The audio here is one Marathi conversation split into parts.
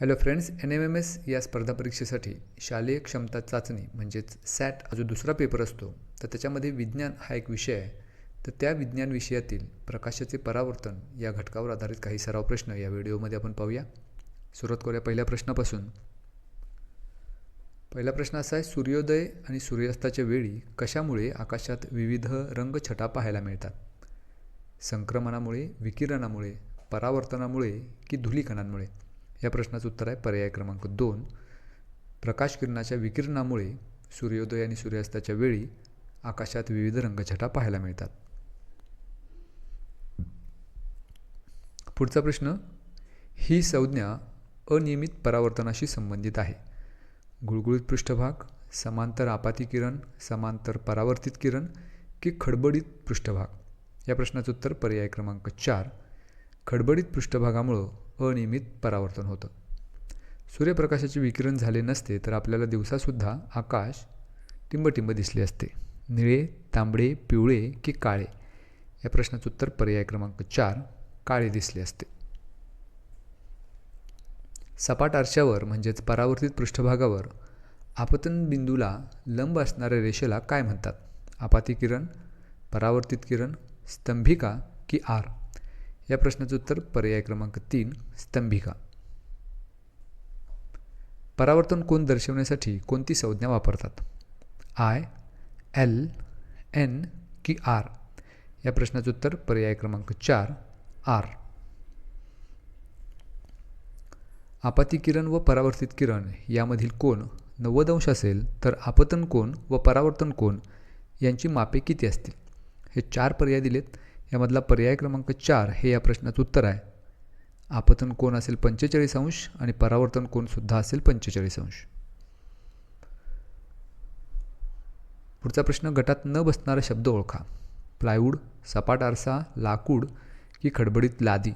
Hello friends N M M S या स्पर्धा परीक्षेसाठी शालेय क्षमता चाचणी म्हणजेच सॅट हा जो दुसरा पेपर असतो. तर त्याच्यामध्ये विज्ञान हा एक विषय आहे. तर त्या विज्ञान विषयातील प्रकाशाचे परावर्तन या घटकावर आधारित काही सराव प्रश्न या व्हिडिओमध्ये आपण पाहूया. सुरुवात करूया पहिल्या प्रश्नापासून. पहिला प्रश्न असा आहे सूर्योदय आणि सूर्यास्ताच्या वेळी कशामुळे आकाशात विविध रंगछटा पाहायला मिळतात? संक्रमणामुळे विकिरणामुळे परावर्तनामुळे की धुलीकणांमुळे? या प्रश्नाचं उत्तर आहे पर्याय क्रमांक दोन. प्रकाश किरणाच्या विकिरणामुळे सूर्योदय आणि सूर्यास्ताच्या वेळी आकाशात विविध रंगछटा पाहायला मिळतात. पुढचा प्रश्न ही संज्ञा अनियमित परावर्तनाशी संबंधित आहे. गुळगुळीत पृष्ठभाग समांतर आपाती किरण समांतर परावर्तित किरण की खडबडीत पृष्ठभाग? या प्रश्नाचं उत्तर पर्याय क्रमांक चार. खडबडीत पृष्ठभागामुळं अनियमित परावर्तन होतं. सूर्यप्रकाशाचे विकिरण झाले नसते तर आपल्याला दिवसासुद्धा आकाश टिंबटिंब दिसले असते. निळे तांबडे पिवळे की काळे? या प्रश्नाचं उत्तर पर्याय क्रमांक चार काळे दिसले असते. सपाट आरशावर म्हणजेच परावर्तित पृष्ठभागावर आपतन बिंदूला लंब असणाऱ्या रेषेला काय म्हणतात? आपाती किरण परावर्तित किरण स्तंभिका की आर? या प्रश्नाचं उत्तर पर्याय क्रमांक तीन स्तंभिका. परावर्तन कोण दर्शवण्यासाठी कोणती संज्ञा वापरतात? आय एल एन की आर? या प्रश्नाचं उत्तर पर्याय क्रमांक चार आर. आपाती किरण व परावर्तित किरण यामधील कोण नव्वद अंश असेल तर आपतन कोण व परावर्तन कोण यांची मापे किती असतील? हे चार पर्याय दिलेत. यामधला पर्याय क्रमांक चार हे या प्रश्नाचं उत्तर आहे. आपतन कोण असेल पंचेचाळीस अंश आणि परावर्तन कोणसुद्धा असेल पंचेचाळीस अंश. पुढचा प्रश्न गटात न बसणारा शब्द ओळखा. प्लायवूड सपाट आरसा लाकूड की खडबडीत लादी.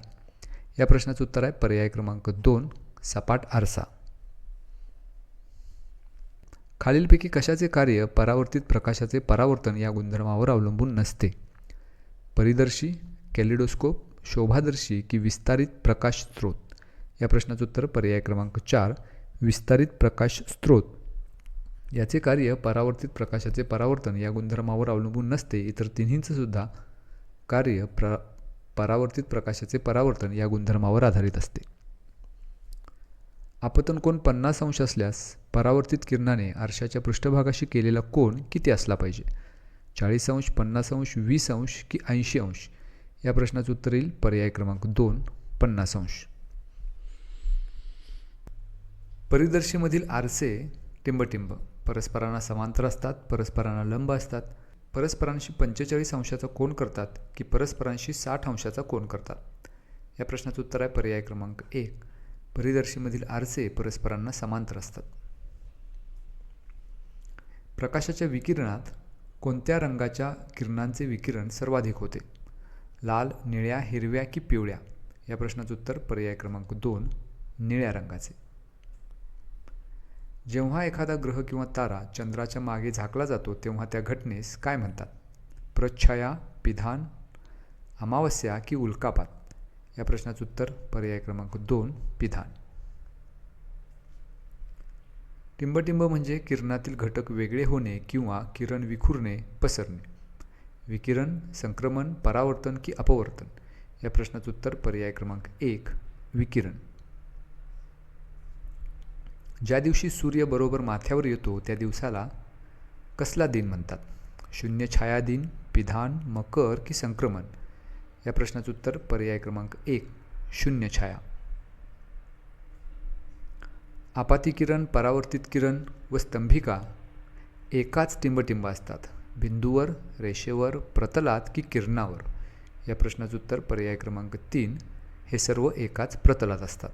या प्रश्नाचं उत्तर आहे पर्याय क्रमांक दोन सपाट आरसा. खालीलपैकी कशाचे कार्य परावर्तित प्रकाशाचे परावर्तन या गुणधर्मावर अवलंबून नसते? परिदर्शी कॅलिडोस्कोप शोभादर्शी की विस्तारित प्रकाश स्रोत? या प्रश्नाचं उत्तर पर्याय क्रमांक चार विस्तारित प्रकाश स्रोत. याचे कार्य परावर्तित प्रकाशाचे परावर्तन या गुणधर्मावर अवलंबून नसते इतर तिन्हींचं सुद्धा कार्य प्र परावर्तित प्रकाशाचे परावर्तन या गुणधर्मावर आधारित असते. आपतन कोण पन्नास अंश असल्यास परावर्तित किरणाने आरशाच्या पृष्ठभागाशी केलेला कोण किती असला पाहिजे? चाळीस अंश पन्नास अंश वीस अंश की ऐंशी अंश? या प्रश्नाचं उत्तर येईल पर्याय क्रमांक दोन पन्नास अंश. परिदर्शीमधील आरसे टिंबटिंब. परस्परांना समांतर असतात परस्परांना लंब असतात. परस्परांशी पंचेचाळीस अंशाचा कोण करतात की परस्परांशी साठ अंशाचा कोण करतात? या प्रश्नाचं उत्तर आहे पर्याय क्रमांक एक. परिदर्शीमधील आरसे परस्परांना समांतर असतात. प्रकाशाच्या विकिरणात कोणत्या रंगाच्या किरणांचे विकिरण सर्वाधिक होते? लाल निळ्या हिरव्या की पिवळ्या? या प्रश्नाचं उत्तर पर्याय क्रमांक दोन निळ्या रंगाचे. जेव्हा एखादा ग्रह किंवा तारा चंद्राच्या मागे झाकला जातो तेव्हा त्या घटनेस काय म्हणतात? प्रच्छाया पिधान अमावस्या की उल्कापात? या प्रश्नाचं उत्तर पर्याय क्रमांक दोन पिधान. टिंबटिंब म्हणजे किरणातील घटक वेगळे होणे किंवा किरण विखुरणे पसरणे. विकिरण संक्रमण परावर्तन की अपवर्तन या प्रश्नाचं उत्तर पर्याय क्रमांक एक विकिरण. ज्या दिवशी सूर्य बरोबर माथ्यावर येतो त्या दिवसाला कसला दिन म्हणतात? शून्य छाया दिन पिधान मकर की संक्रमण? या प्रश्नाचं उत्तर पर्याय क्रमांक एक शून्य छाया. आपाती किरण परावर्तित किरण व स्तंभिका एकाच टिंबटिंब असतात. बिंदूवर रेषेवर प्रतलात की किरणावर. या प्रश्नाचं उत्तर पर्याय क्रमांक तीन हे सर्व एकाच प्रतलात असतात.